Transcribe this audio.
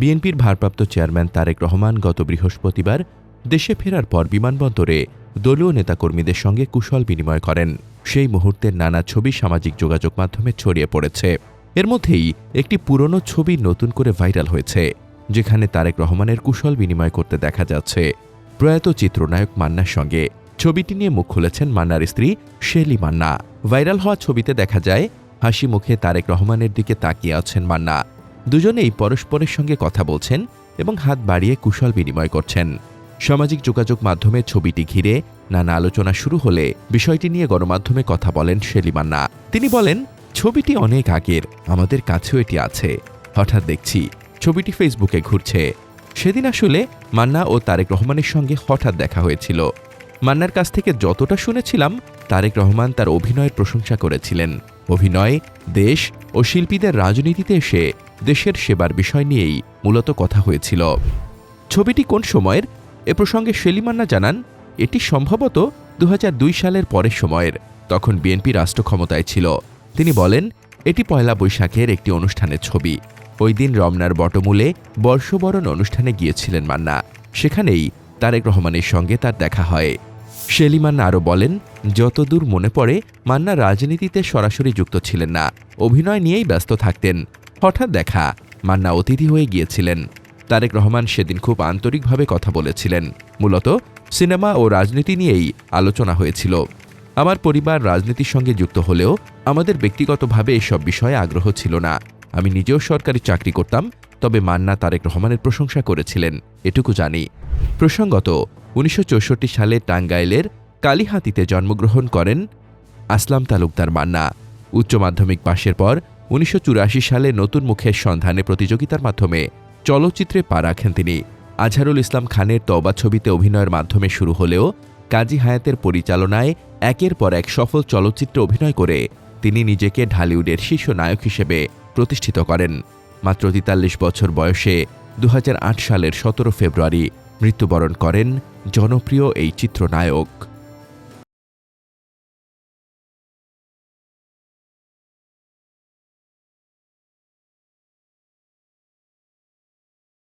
বিএনপির ভারপ্রাপ্ত চেয়ারম্যান তারেক রহমান গত বৃহস্পতিবার দেশে ফেরার পর বিমানবন্দরে দলীয় নেতাকর্মীদের সঙ্গে কুশল বিনিময় করেন। সেই মুহূর্তের নানা ছবি সামাজিক যোগাযোগ মাধ্যমে ছড়িয়ে পড়েছে। এর মধ্যেই একটি পুরনো ছবি নতুন করে ভাইরাল হয়েছে, যেখানে তারেক রহমানের কুশল বিনিময় করতে দেখা যাচ্ছে। প্রয়াত চিত্রনায়ক মান্নার সঙ্গে। ছবিটি নিয়ে মুখ খুলেছেন মান্নার স্ত্রী শেলি মান্না। ভাইরাল হওয়া ছবিতে দেখা যায়, হাসি মুখে তারেক রহমানের দিকে তাকিয়ে আছেন মান্না। দুজনেই পরস্পরের সঙ্গে কথা বলছেন এবং হাত বাড়িয়ে কুশল বিনিময় করছেন। সামাজিক যোগাযোগ মাধ্যমে ছবিটি ঘিরে নানা আলোচনা শুরু হলে বিষয়টি নিয়ে গণমাধ্যমে কথা বলেন শেলি মান্না। তিনি বলেন, ছবিটি অনেক আগের, আমাদের কাছেও এটি আছে। হঠাৎ দেখছি, ছবিটি ফেসবুকে ঘুরছে। সেদিন আসলে মান্না ও তারেক রহমানের সঙ্গে হঠাৎ দেখা হয়েছিল। মান্নার কাছ থেকে যতটা শুনেছিলাম, তারেক রহমান তার অভিনয়ের প্রশংসা করেছিলেন। অভিনয় দেশ ও শিল্পীদের রাজনীতিতে এসে দেশের সেবার বিষয় নিয়েই মূলত কথা হয়েছিল। ছবিটি কোন সময়ের? এ প্রসঙ্গে শেলিমান্না জানান, এটি সম্ভবত দু হাজার দুই সালের পরের সময়ের, তখন বিএনপি রাষ্ট্র ক্ষমতায় ছিল। তিনি বলেন, এটি পয়লা বৈশাখের একটি অনুষ্ঠানের ছবি। ওই দিন রমনার বটমূলে বর্ষবরণ অনুষ্ঠানে গিয়েছিলেন মান্না। সেখানেই তারেক রহমানের সঙ্গে তার দেখা হয়। শেলি মান্না আরও বলেন, যতদূর মনে পড়ে, মান্না রাজনীতিতে সরাসরি যুক্ত ছিলেন না। অভিনয় নিয়েই ব্যস্ত থাকতেন। হঠাৎ দেখা, মান্না অতিথি হয়ে গিয়েছিলেন। তারেক রহমান সেদিন খুব আন্তরিকভাবে কথা বলেছিলেন। মূলত, সিনেমা ও রাজনীতি নিয়েই আলোচনা হয়েছিল। আমার পরিবার রাজনীতির সঙ্গে যুক্ত হলেও, আমাদের ব্যক্তিগতভাবে এসব বিষয়ে আগ্রহ ছিল না। আমি নিজেও সরকারি চাকরি করতাম, তবে মান্না তারেক রহমানের প্রশংসা করেছিলেন। এটুকু জানি। প্রসঙ্গত উনিশশো চৌষট্টি সালে টাঙ্গাইলের কালিহাতিতে জন্মগ্রহণ করেন আসলাম তালুকদার মান্না। উচ্চ মাধ্যমিক পাশের পর উনিশশো চুরাশি সালে নতুন মুখের সন্ধানে প্রতিযোগিতার মাধ্যমে চলচ্চিত্রে পা রাখেন তিনি। আজহারুল ইসলাম খানের তবা ছবিতে অভিনয়ের মাধ্যমে শুরু হলেও কাজী হায়াতের পরিচালনায় একের পর এক সফল চলচ্চিত্রে অভিনয় করে তিনি নিজেকে ঢালিউডের শীর্ষ নায়ক হিসেবে প্রতিষ্ঠিত করেন। মাত্র তেতাল্লিশ বছর বয়সে দু হাজার আট সালের সতেরো ফেব্রুয়ারি মৃত্যুবরণ করেন জনপ্রিয় এই চিত্রনায়ক।